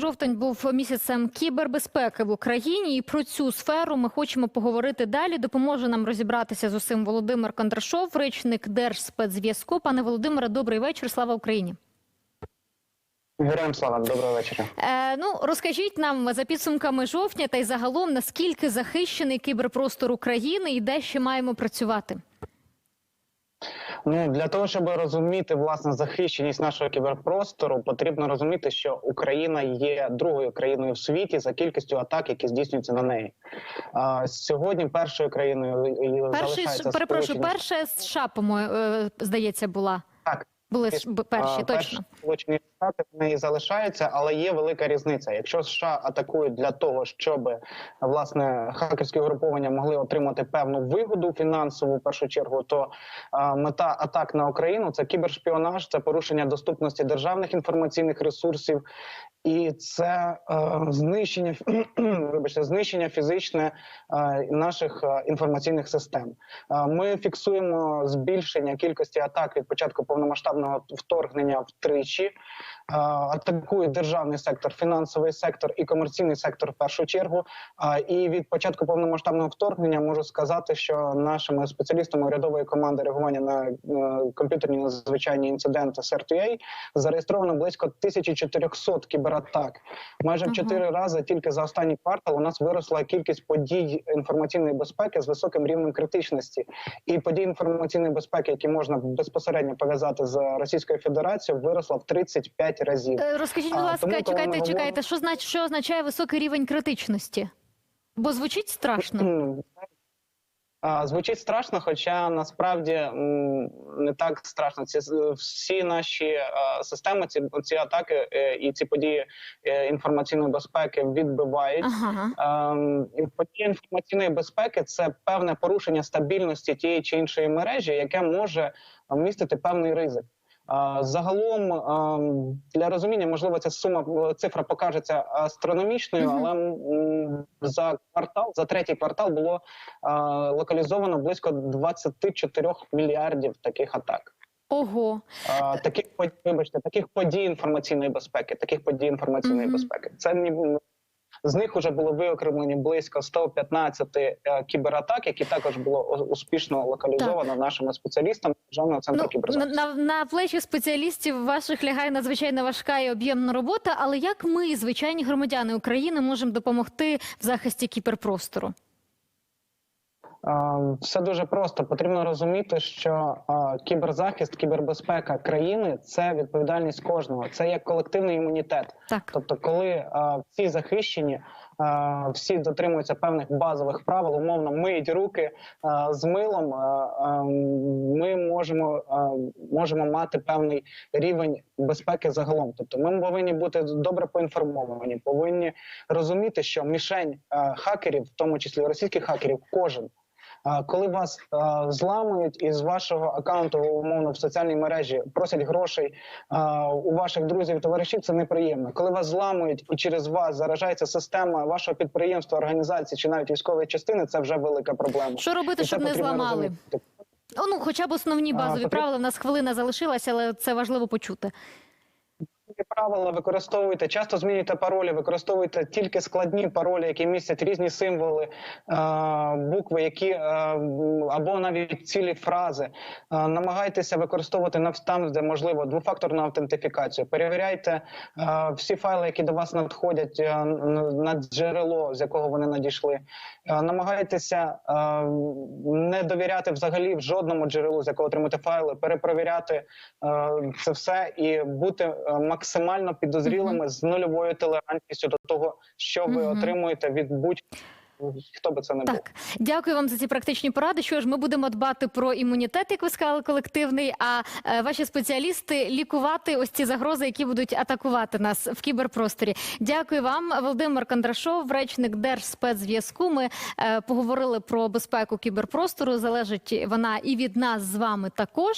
Жовтень був місяцем кібербезпеки в Україні, і про цю сферу ми хочемо поговорити далі. Допоможе нам розібратися з усім Володимир Кондрашов, речник Держспецзв'язку. Пане Володимире, добрий вечір. Слава Україні. Героям слава, доброго вечора. Е, ну розкажіть нам за підсумками жовтня та й загалом наскільки захищений кіберпростор України і де ще маємо працювати. Ну для того, щоб розуміти власне захищеність нашого кіберпростору, потрібно розуміти, що Україна є другою країною в світі за кількістю атак, які здійснюються на неї. А сьогодні першою країною Перший залишається перепрошую, перша США, по-моєму, е, здається, була. Так. Були ж перші, А, точно. Сполучені Штати в неї залишаються, але є велика різниця. Якщо США атакують для того, щоб власне хакерські угруповання могли отримати певну вигоду фінансову в першу чергу, то а, мета атак на Україну це кібершпіонаж, це порушення доступності державних інформаційних ресурсів. І це е, знищення вибачте, знищення фізичне е, наших е, інформаційних систем. Е, ми фіксуємо збільшення кількості атак від початку повномасштабного вторгнення втричі. Атакують державний сектор, фінансовий сектор і комерційний сектор в першу чергу. І від початку повномасштабного вторгнення можу сказати, що нашими спеціалістами урядової команди реагування на комп'ютерні надзвичайні інциденти CERT-UA зареєстровано близько 1400 кібератак. Майже в чотири рази тільки за останній квартал у нас виросла кількість подій інформаційної безпеки з високим рівнем критичності. І події інформаційної безпеки, які можна безпосередньо пов'язати з Російською Федерацією, виросла в 35 разів. Е, Розкажіть, будь ласка, тому, чекайте, говоримо- чекайте, що знач, що означає високий рівень критичності? Бо звучить страшно. Звучить страшно, хоча насправді не так страшно. Ці всі наші е, системи, ці ці атаки е, і ці події інформаційної безпеки відбивають. Ага. Ем, і подія інформаційної безпеки це певне порушення стабільності тієї чи іншої мережі, яке може містити певний ризик. Загалом для розуміння, можливо, ця сума цифра покажеться астрономічною, але за квартал, за третій квартал було локалізовано близько 24 мільярдів таких атак. Ого. Таких вибачте, таких подій інформаційної безпеки, таких подій інформаційної безпеки. Це ні з них вже були виокремлені близько 115 е, кібератак, які також було успішно локалізовано нашими спеціалістами державного центру Ну, на, кіберзахисту. на, на плечі спеціалістів ваших лягає надзвичайно важка і об'ємна робота. Але як ми, звичайні громадяни України, можемо допомогти в захисті кіберпростору? Все дуже просто. Потрібно розуміти, що кіберзахист, кібербезпека країни це відповідальність кожного. Це як колективний імунітет. Так, Тобто, коли всі захищені, всі дотримуються певних базових правил, умовно миють руки з милом, ми можемо, можемо мати певний рівень безпеки загалом. Тобто, ми повинні бути добре поінформовані, повинні розуміти, що мішень хакерів, в тому числі російських хакерів, кожен. А, Коли вас а, зламують із вашого аккаунту, умовно в соціальній мережі, просять грошей у ваших друзів і товаришів, це неприємно. Коли вас зламують і через вас заражається система вашого підприємства, організації чи навіть військової частини, це вже велика проблема. що робити, щоб не зламали? розуміти. Ну, хоча б основні А, базові потрібно- правила. У нас хвилина залишилася, але це важливо почути. Правила використовуйте, часто змінюйте паролі, використовуйте тільки складні паролі, які містять різні символи, букви, які або навіть цілі фрази. Намагайтеся використовувати там, де можливо двофакторну автентифікацію. Перевіряйте всі файли, які до вас надходять на джерело, з якого вони надійшли. Намагайтеся не довіряти взагалі в жодному джерелу, з якого отримати файли, перепровіряти це все і бути е, максимально підозрілими з нульовою толерантністю до того, що ви отримуєте від будь хто би це не був. Дякую вам за ці практичні поради. Що ж, ми будемо дбати про імунітет, як ви сказали, колективний. А е, ваші спеціалісти лікувати ось ці загрози, які будуть атакувати нас в кіберпросторі. Дякую вам, Володимир Кондрашов, речник Держспецзв'язку. Ми е, поговорили про безпеку кіберпростору. Залежить вона і від нас з вами також.